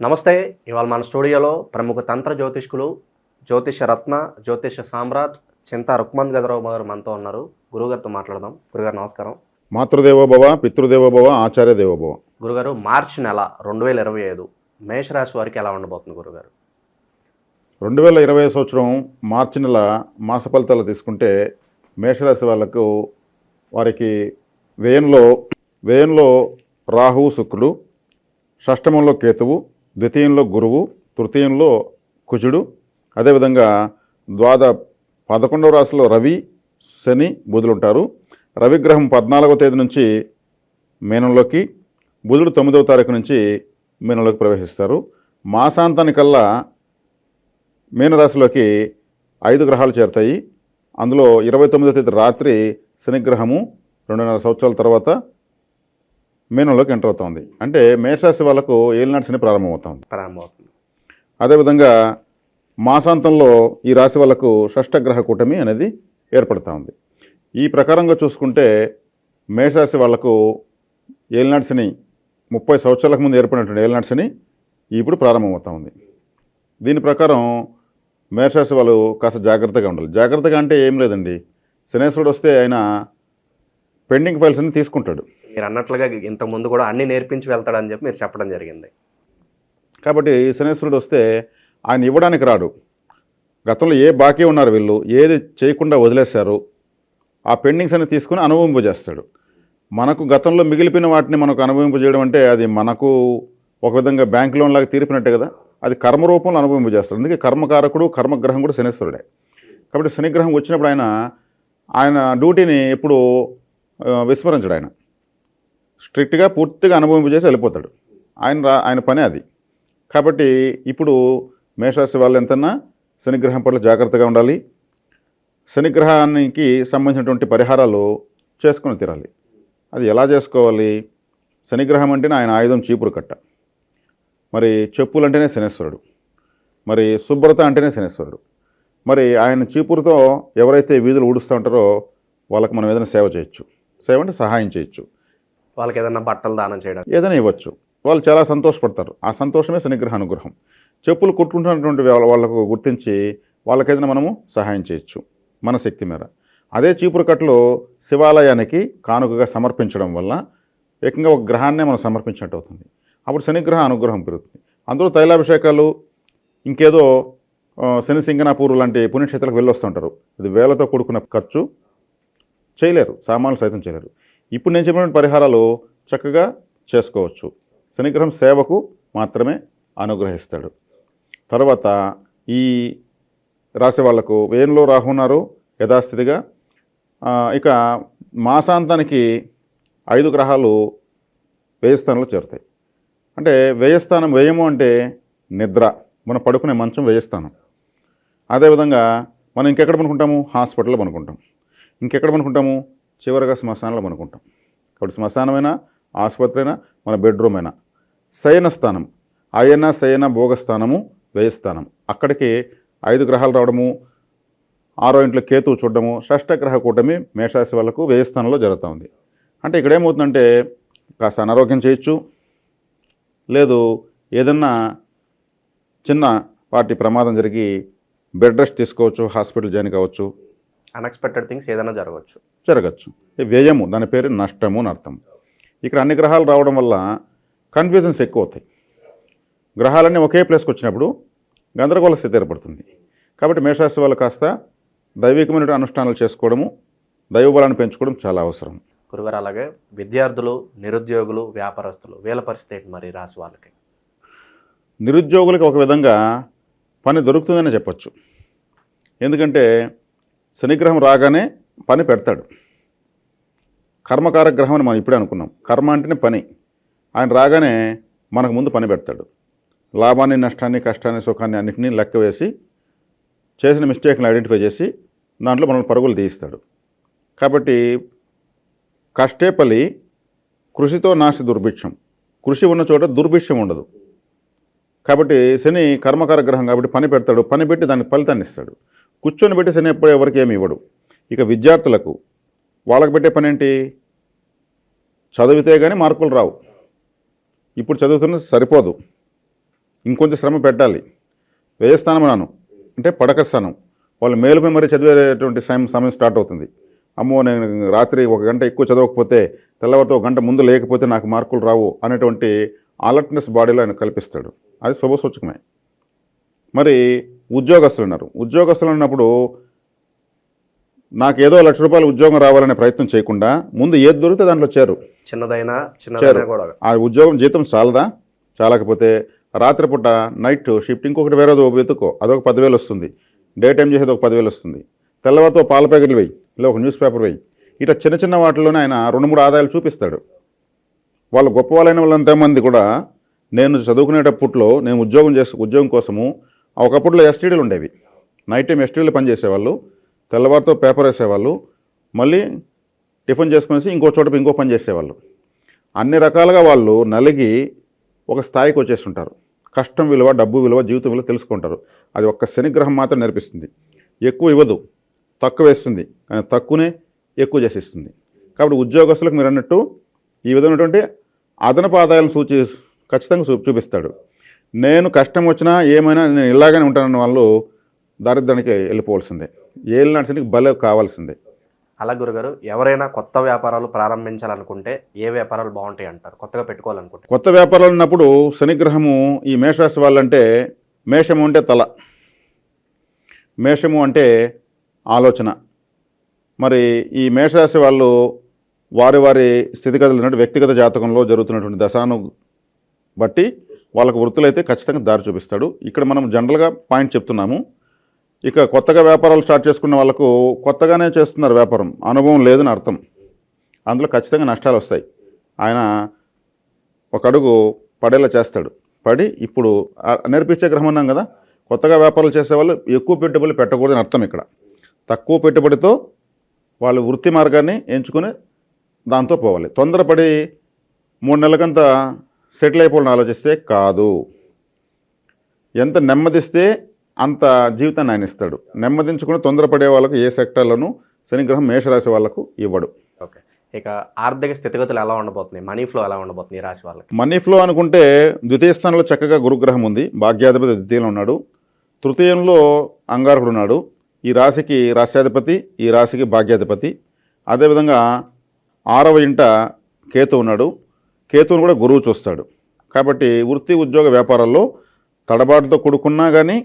నమస్తే ఇవాళ మన స్టూడియోలో ప్రముఖ తంత్ర జ్యోతిష్కులు జ్యోతిష రత్న జ్యోతిష సామ్రాట్ చింతా రుక్మంత్ గదరావు గారు మనతో ఉన్నారు. గురుగారితో మాట్లాడదాం. గురుగారు నమస్కారం. మాతృదేవోభవ పితృదేవోభవ ఆచార్య దేవోభవ గురుగారు మార్చి నెల రెండు వేల ఇరవై ఐదు మేషరాశి వారికి ఎలా ఉండబోతుంది గురుగారు? రెండు వేల ఇరవై సంవత్సరం మార్చి నెల మాస ఫలితాలు తీసుకుంటే మేషరాశి వాళ్ళకు వారికి వ్యయంలో వ్యయంలో రాహువు శుక్రుడు షష్టమంలో కేతువు ద్వితీయంలో గురువు తృతీయంలో కుజుడు అదేవిధంగా ద్వాద పదకొండవ రాశిలో రవి శని బుధులు ఉంటారు రవిగ్రహం పద్నాలుగవ తేదీ నుంచి మీనంలోకి బుధుడు తొమ్మిదవ తారీఖు నుంచి మీనంలోకి ప్రవేశిస్తారు. మాసాంతానికల్లా మీనరాశిలోకి ఐదు గ్రహాలు చేరుతాయి. అందులో ఇరవై తొమ్మిదో తేదీ రాత్రి శనిగ్రహము రెండున్నర సంవత్సరాల తర్వాత మీనంలోకి ఎంటర్ అవుతుంది. అంటే మేషరాశి వాళ్ళకు ఏలినాటి శని ప్రారంభమవుతుంది. ప్రారంభమవుతుంది. అదేవిధంగా మాసాంతంలో ఈ రాశి వాళ్ళకు షష్టగ్రహ కూటమి అనేది ఏర్పడుతూ ఉంది ఈ ప్రకారంగా చూసుకుంటే మేషరాశి వాళ్ళకు ఏలినాటి శని ముప్పై సంవత్సరాలకు ముందు ఏర్పడినటువంటి ఏలినాటి శని ఇప్పుడు ప్రారంభమవుతా ఉంది దీని ప్రకారం మేషరాశి వాళ్ళు కాస్త జాగ్రత్తగా ఉండాలి. జాగ్రత్తగా అంటే ఏం లేదండి. శనేశ్వరుడు వస్తే ఆయన పెండింగ్ ఫైల్స్ అన్ని తీసుకుంటాడు. మీరు అన్నట్లుగా ఇంత ముందు కూడా అన్ని నేర్పించి వెళ్తాడని చెప్పి మీరు చెప్పడం జరిగింది. కాబట్టి శనేశ్వరుడు వస్తే ఆయన ఇవ్వడానికి రాడు. గతంలో ఏ బాకీ ఉన్నారు వీళ్ళు? ఏది చేయకుండా వదిలేశారు? ఆ పెండింగ్స్ అన్ని తీసుకుని అనుభవింపజేస్తాడు మనకు గతంలో మిగిలిపోయిన వాటిని మనకు అనుభవింపజేయడం అంటే అది మనకు ఒక విధంగా బ్యాంక్ లోన్ లాగా తీర్పినట్టే కదా? అది కర్మ రూపంలో అనుభవింపజేస్తాడు అందుకే కర్మకారకుడు కర్మగ్రహం కూడా శనేశ్వరుడే. కాబట్టి శనిగ్రహం వచ్చినప్పుడు ఆయన ఆయన డ్యూటీని ఎప్పుడు విస్మరించడు ఆయన. స్ట్రిక్ట్గా పూర్తిగా అనుభవింపజేసి వెళ్ళిపోతాడు. ఆయన రా ఆయన పనే అది. కాబట్టి ఇప్పుడు మేషరాశి వాళ్ళు ఎంతన్నా శనిగ్రహం పట్ల జాగ్రత్తగా ఉండాలి. శనిగ్రహానికి సంబంధించినటువంటి పరిహారాలు చేసుకుని తీరాలి. అది ఎలా చేసుకోవాలి? శనిగ్రహం అంటేనే ఆయన ఆయుధం చీపురు కట్ట. మరి చెప్పులు అంటేనే శనేశ్వరుడు. మరి శుభ్రత అంటేనే శనేశ్వరుడు. మరి ఆయన చీపురుతో ఎవరైతే వీధులు ఊడుస్తూ ఉంటారో వాళ్ళకి మనం ఏదైనా సేవ చేయొచ్చు. సేవ అంటే సహాయం చేయొచ్చు. వాళ్ళకి ఏదైనా బట్టలు దానం చేయడం. ఏదైనా ఇవ్వచ్చు. వాళ్ళు చాలా సంతోషపడతారు. ఆ సంతోషమే శనిగ్రహ అనుగ్రహం. చెప్పులు కుట్టుకుంటున్నటువంటి వాళ్ళ- వాళ్ళకు గుర్తించి వాళ్ళకేదైనా మనము సహాయం చేయొచ్చు. మన శక్తి మేర. అదే చీపురు కట్టలు శివాలయానికి కానుకగా సమర్పించడం వల్ల ఏకంగా ఒక గ్రహాన్నే మనం సమర్పించినట్టు అవుతుంది. అప్పుడు శనిగ్రహ అనుగ్రహం పెరుగుతుంది. అందులో తైలాభిషేకాలు ఇంకేదో శని సింగనాపూర్ లాంటి పుణ్యక్షేత్రాలకు వెళ్ళొస్తుంటారు. ఇది వేలతో కూడుకున్న ఖర్చు. చేయలేరు. సామాన్లు సైతం చేయలేరు. ఇప్పుడు నేను చెప్పిన పరిహారాలు చక్కగా చేసుకోవచ్చు. శనిగ్రహం సేవకు మాత్రమే అనుగ్రహిస్తాడు. తర్వాత ఈ రాశి వాళ్ళకు వేయంలో రాహు ఉన్నారు యథాస్థితిగా. ఇక మాసాంతానికి ఐదు గ్రహాలు వ్యయస్థానంలో చేరుతాయి. అంటే వ్యయస్థానం వ్యయము అంటే నిద్ర మనం పడుకునే మంచం వ్యయస్థానం. అదేవిధంగా మనం ఇంకెక్కడ పనుకుంటాము? హాస్పిటల్లో పనుకుంటాం. ఇంకెక్కడ పనుకుంటాము? చివరిగా శ్మశానంలో అనుకుంటాం. కాబట్టి శ్మశానమైనా ఆసుపత్రి అయినా మన బెడ్రూమ్ అయినా శయన స్థానం అయన శయన భోగస్థానము వ్యయస్థానం. అక్కడికి ఐదు గ్రహాలు రావడము ఆరో ఇంట్లో కేతువు చూడడము షష్టగ్రహ కూటమి మేషరాశి వాళ్ళకు వ్యయస్థానంలో జరుగుతూ ఉంది. అంటే ఇక్కడ ఏమవుతుందంటే కాస్త అనారోగ్యం చేయొచ్చు. లేదు ఏదన్నా చిన్న వాటి ప్రమాదం జరిగి బెడ్ రెస్ట్ తీసుకోవచ్చు హాస్పిటల్ జాయిన్ కావచ్చు. అన్ఎక్స్పెక్టెడ్ థింగ్స్ ఏదైనా జరగవచ్చు. జరగచ్చు. వ్యయము దాని పేరు నష్టము అని అర్థం. ఇక్కడ అన్ని గ్రహాలు రావడం వల్ల కన్ఫ్యూజన్స్ ఎక్కువ అవుతాయి గ్రహాలన్నీ ఒకే ప్లేస్కి వచ్చినప్పుడు గందరగోళ స్థితి ఏర్పడుతుంది. కాబట్టి మేషరాశి వాళ్ళు కాస్త దైవికమైన అనుష్ఠానాలు చేసుకోవడము దైవబలాన్ని పెంచుకోవడం చాలా అవసరం. గురుగారు అలాగే విద్యార్థులు నిరుద్యోగులు వ్యాపారస్తులు వీళ్ళ పరిస్థితి మరి రాశి వాళ్ళకి? నిరుద్యోగులకి ఒక విధంగా పని దొరుకుతుందని చెప్పొచ్చు. ఎందుకంటే శనిగ్రహం రాగానే పని పెడతాడు. కర్మకారక గ్రహం అని మనం ఇప్పుడే అనుకున్నాం. కర్మ అంటేనే పని. ఆయన రాగానే మనకు ముందు పని పెడతాడు. లాభాన్ని నష్టాన్ని కష్టాన్ని సుఖాన్ని అన్నింటినీ లెక్క వేసి చేసిన మిస్టేక్ని ఐడెంటిఫై చేసి దాంట్లో మనల్ని పరుగులు తీయిస్తాడు. కాబట్టి కష్టేపలి కృషితో నాశి దుర్భిక్షం. కృషి ఉన్న చోట దుర్భిక్షం ఉండదు. కాబట్టి శని కర్మకార గ్రహం కాబట్టి పని పెడతాడు. పని పెట్టి దానికి ఫలితాన్ని ఇస్తాడు. కూర్చొని పెట్టి శని ఎప్పుడు ఎవరికి ఏమి ఇవ్వడు. ఇక విద్యార్థులకు వాళ్ళకి పెట్టే పని ఏంటి చదివితే కానీ మార్కులు రావు. ఇప్పుడు చదువుతున్న సరిపోదు. ఇంకొంచెం శ్రమ పెట్టాలి. వ్యయస్థానం అన్నాను అంటే పడక స్థానం వాళ్ళు మేలుపై మరీ చదివేటువంటి సమయం సమయం స్టార్ట్ అవుతుంది. అమ్మో నేను రాత్రి ఒక గంట ఎక్కువ చదవకపోతే తెల్లవారితో ఒక గంట ముందు లేకపోతే నాకు మార్కులు రావు అనేటువంటి అలర్ట్నెస్ బాడీలో ఆయన కల్పిస్తాడు. అది శుభ సూచకమే. మరి ఉద్యోగస్తులు ఉన్నారు ఉద్యోగస్తులు ఉన్నప్పుడు నాకు ఏదో లక్ష రూపాయలు ఉద్యోగం రావాలనే ప్రయత్నం చేయకుండా ముందు ఏది దొరికితే దాంట్లో చేరు. చిన్నదైనా చిన్నదైనా కూడా. ఆ ఉద్యోగం జీతం చాలదా? చాలకపోతే రాత్రిపూట నైట్ షిఫ్ట్ ఇంకొకటి వేరేది వెతుకో. అదొక పదివేలు వస్తుంది. డే టైం చేసేది ఒక పదివేలు వస్తుంది. తెల్లవారితో పాల ప్యాకెట్లు ఇలా ఒక న్యూస్ పేపర్ వెయ్యి ఇట్లా చిన్న చిన్న వాటిలోనే ఆయన రెండు మూడు ఆదాయాలు చూపిస్తాడు. వాళ్ళు గొప్ప వాళ్ళైన వాళ్ళంతమంది కూడా నేను చదువుకునేటప్పట్లో నేను ఉద్యోగం చేసే ఉద్యోగం కోసము ఒకప్పుడులో ఎస్టీడీలు ఉండేవి. నైట్ టైం ఎస్టీడీలు పనిచేసేవాళ్ళు తెల్లవారితో పేపర్ వేసేవాళ్ళు మళ్ళీ టిఫిన్ చేసుకునేసి ఇంకో చోట ఇంకో పని చేసేవాళ్ళు. అన్ని రకాలుగా వాళ్ళు నలిగి ఒక స్థాయికి వచ్చేస్తుంటారు. కష్టం విలువ డబ్బు విలువ జీవితం విలువ తెలుసుకుంటారు. అది ఒక్క శనిగ్రహం మాత్రం నేర్పిస్తుంది. ఎక్కువ ఇవ్వదు. తక్కువ వేస్తుంది. కానీ తక్కువనే ఎక్కువ చేసేస్తుంది. కాబట్టి ఉద్యోగస్తులకు మీరు అన్నట్టు ఈ విధమైనటువంటి అదనపు ఆదాయాలను సూచి ఖచ్చితంగా చూ చూపిస్తాడు. నేను కష్టం వచ్చినా ఏమైనా నేను ఇలాగానే ఉంటానన్న వాళ్ళు దారిద్ర్యానికి వెళ్ళిపోవాల్సిందే. ఏలినాటికి బలే కావాల్సిందే. అలా గురుగారు ఎవరైనా కొత్త వ్యాపారాలు ప్రారంభించాలనుకుంటే ఏ వ్యాపారాలు బాగుంటాయి అంటారు? కొత్తగా పెట్టుకోవాలనుకుంటే. కొత్త వ్యాపారాలు ఉన్నప్పుడు శనిగ్రహము ఈ మేషరాశి వాళ్ళంటే మేషము అంటే తల. మేషము అంటే ఆలోచన. మరి ఈ మేషరాశి వాళ్ళు వారి వారి స్థితిగతులు వ్యక్తిగత జాతకంలో జరుగుతున్నటువంటి దశాను బట్టి వాళ్ళకు వృత్తులైతే ఖచ్చితంగా దారి చూపిస్తాడు. ఇక్కడ మనం జనరల్గా పాయింట్ చెప్తున్నాము. ఇక కొత్తగా వ్యాపారాలు స్టార్ట్ చేసుకున్న వాళ్ళకు కొత్తగానే చేస్తున్నారు వ్యాపారం. అనుభవం లేదని అర్థం. అందులో ఖచ్చితంగా నష్టాలు వస్తాయి. ఆయన ఒక అడుగు పడేలా చేస్తాడు. పడి ఇప్పుడు నేర్పించే గ్రహం అన్నాం కదా కొత్తగా వ్యాపారాలు చేసేవాళ్ళు ఎక్కువ పెట్టుబడులు పెట్టకూడదని అర్థం ఇక్కడ. తక్కువ పెట్టుబడితో వాళ్ళు వృత్తి మార్గాన్ని ఎంచుకొని దాంతో పోవాలి. తొందరపడి మూడు నెలలకంతా సెటిల్ అయిపోవాలని ఆలోచిస్తే కాదు. ఎంత నెమ్మదిస్తే అంత జీవితాన్ని ఆయన ఇస్తాడు. నెమ్మదించుకుని తొందరపడే వాళ్ళకు ఏ సెక్టర్లను శనిగ్రహం మేషరాశి వాళ్ళకు ఇవ్వడు. ఓకే. ఇక ఆర్థిక స్థితిగతులు ఎలా ఉండబోతున్నాయి? మనీ ఫ్లో ఎలా ఉండబోతుంది ఈ రాశి వాళ్ళకి? మనీ ఫ్లో అనుకుంటే ద్వితీయ స్థానంలో చక్కగా గురుగ్రహం ఉంది. భాగ్యాధిపతి ద్వితీయంలో ఉన్నాడు. తృతీయంలో అంగారకుడు ఉన్నాడు. ఈ రాశికి రాశ్యాధిపతి ఈ రాశికి భాగ్యాధిపతి. అదేవిధంగా ఆరవ ఇంట కేతు ఉన్నాడు. కేతువును కూడా గురువు చూస్తాడు. కాబట్టి వృత్తి ఉద్యోగ వ్యాపారాల్లో తడబాటుతో కూడుకున్నా కానీ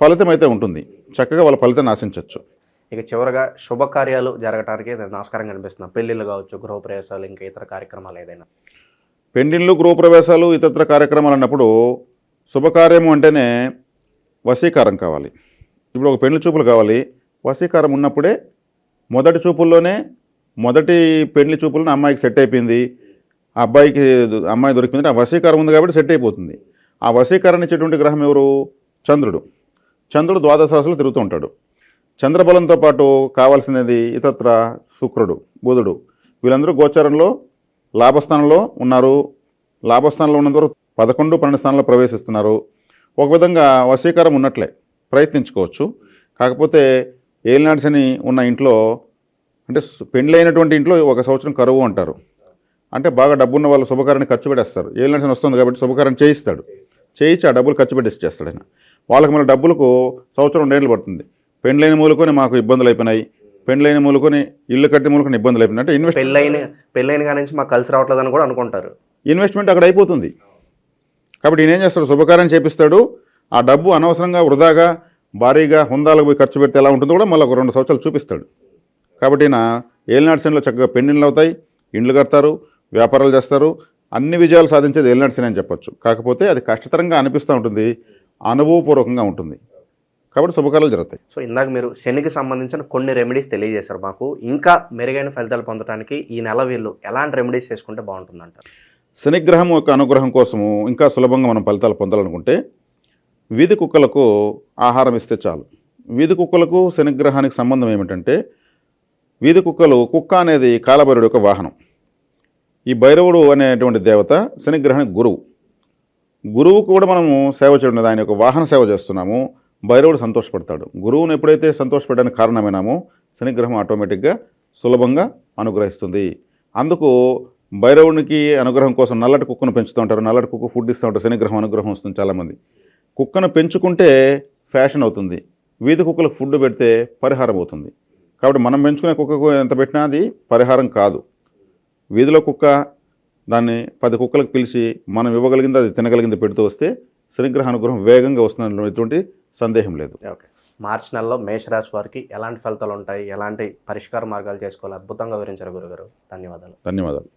ఫలితం అయితే ఉంటుంది. చక్కగా వాళ్ళ ఫలితాన్ని ఆశించవచ్చు ఇక చివరగా శుభకార్యాలు జరగడానికి నేను నమస్కారం కనిపిస్తున్నాను పెళ్ళిళ్ళు కావచ్చు గృహప్రవేశాలు ఇంకా ఇతర కార్యక్రమాలు ఏదైనా. పెండిళ్ళు గృహప్రవేశాలు ఇతర కార్యక్రమాలు అన్నప్పుడు శుభకార్యము అంటేనే వశీకారం కావాలి. ఇప్పుడు ఒక పెళ్ళి చూపులు కావాలి. వశీకారం ఉన్నప్పుడే మొదటి చూపుల్లోనే మొదటి పెళ్ళి చూపులను అమ్మాయికి సెట్ అయిపోయింది. ఆ అబ్బాయికి అమ్మాయి దొరికింది ఆ వశీకరం ఉంది కాబట్టి సెట్ అయిపోతుంది. ఆ వశీకరణ ఇచ్చేటువంటి గ్రహం ఎవరు? చంద్రుడు. చంద్రుడు ద్వాదశ రాశులు తిరుగుతూ ఉంటాడు. చంద్రబలంతో పాటు కావాల్సినది ఇతత్ర శుక్రుడు బుధుడు. వీళ్ళందరూ గోచారంలో లాభస్థానంలో ఉన్నారు. లాభస్థానంలో ఉన్నంతవరకు పదకొండు పన్నెండు స్థానంలో ప్రవేశిస్తున్నారు. ఒక విధంగా వశీకారం ఉన్నట్లే ప్రయత్నించుకోవచ్చు. కాకపోతే ఏలినాడు శని ఉన్న ఇంట్లో అంటే పెండ్లైనటువంటి ఇంట్లో ఒక సంవత్సరం కరువు అంటారు. అంటే బాగా డబ్బున్న వాళ్ళు శుభకారాన్ని ఖర్చు పెట్టేస్తారు. ఏలినాడు శని వస్తుంది కాబట్టి శుభకారం చేయిస్తాడు. చేయించి ఆ డబ్బులు ఖర్చు పెట్టేసి చేస్తాడు ఆయన. వాళ్ళకి మన డబ్బులకు సంవత్సరం రెండేళ్ళు పడుతుంది. పెండ్లైన మూలుకొని మాకు ఇబ్బందులు అయిపోయినాయి. పెండ్లైన మూలుకొని ఇల్లు కట్టి మూలుకొని ఇబ్బందులు అయిపోయినాయి. అంటే ఇన్వెస్ట్ పెళ్ళైన పెళ్ళైన కాడి నుంచి మాకు కలిసి రావట్లేదని కూడా అనుకుంటారు. ఇన్వెస్ట్మెంట్ అక్కడ అయిపోతుంది. కాబట్టి ఈయన ఏం చేస్తాడు? శుభకార్యం చేపిస్తాడు. ఆ డబ్బు అనవసరంగా వృధాగా భారీగా హుందాలకు పోయి ఖర్చు పెడితే ఎలా ఉంటుందో కూడా మళ్ళీ ఒక రెండు సంవత్సరాలు చూపిస్తాడు. కాబట్టి ఈయన ఏలినాడు శనిలో చక్కగా పెండిళ్ళు అవుతాయి. ఇండ్లు కడతారు. వ్యాపారాలు చేస్తారు. అన్ని విజయాలు సాధించేది ఏలినాడు శని అని చెప్పొచ్చు. కాకపోతే అది కష్టతరంగా అనిపిస్తూ ఉంటుంది. అనుభవపూర్వకంగా ఉంటుంది. కాబట్టి శుభకార్యాలు జరుగుతాయి. సో ఇందాక మీరు శనికి సంబంధించిన కొన్ని రెమెడీస్ తెలియజేశారు మాకు. ఇంకా మెరుగైన ఫలితాలు పొందడానికి ఈ నెల వీళ్ళు ఎలాంటి రెమెడీస్ చేసుకుంటే బాగుంటుందంటారు? శనిగ్రహం యొక్క అనుగ్రహం కోసము ఇంకా సులభంగా మనం ఫలితాలు పొందాలనుకుంటే వీధి కుక్కలకు ఆహారం ఇస్తే చాలు. వీధి కుక్కలకు శనిగ్రహానికి సంబంధం ఏమిటంటే వీధి కుక్కలు కుక్క అనేది కాలభైరుడు యొక్క వాహనం. ఈ భైరవుడు అనేటువంటి దేవత శనిగ్రహానికి గురువు. గురువుకు కూడా మనము సేవ చేయడం ఆయన యొక్క వాహన సేవ చేస్తున్నాము. భైరవుడు సంతోషపడతాడు. గురువును ఎప్పుడైతే సంతోషపడడానికి కారణమైనామో శనిగ్రహం ఆటోమేటిక్గా సులభంగా అనుగ్రహిస్తుంది. అందుకు భైరవునికి అనుగ్రహం కోసం నల్లటి కుక్కను పెంచుతూ ఉంటారు. నల్లటి కుక్క ఫుడ్ ఇస్తూ ఉంటారు. శనిగ్రహం అనుగ్రహం వస్తుంది చాలామంది. కుక్కను పెంచుకుంటే ఫ్యాషన్ అవుతుంది. వీధి కుక్కలకు ఫుడ్ పెడితే పరిహారం అవుతుంది. కాబట్టి మనం పెంచుకునే కుక్కకు ఎంత పెట్టినా అది పరిహారం కాదు. వీధిలో కుక్క దాన్ని పది కుక్కలకు పిలిచి మనం ఇవ్వగలిగింది అది తినగలిగింది పెడుతూ వస్తే శనిగ్రహ అనుగ్రహం వేగంగా వస్తుందని ఎటువంటి సందేహం లేదు. ఓకే. మార్చి నెలలో మేషరాశి వారికి ఎలాంటి ఫలితాలు ఉంటాయి? ఎలాంటి పరిష్కార మార్గాలు చేసుకోవాలి? అద్భుతంగా వివరించారు గురుగారు. ధన్యవాదాలు. ధన్యవాదాలు.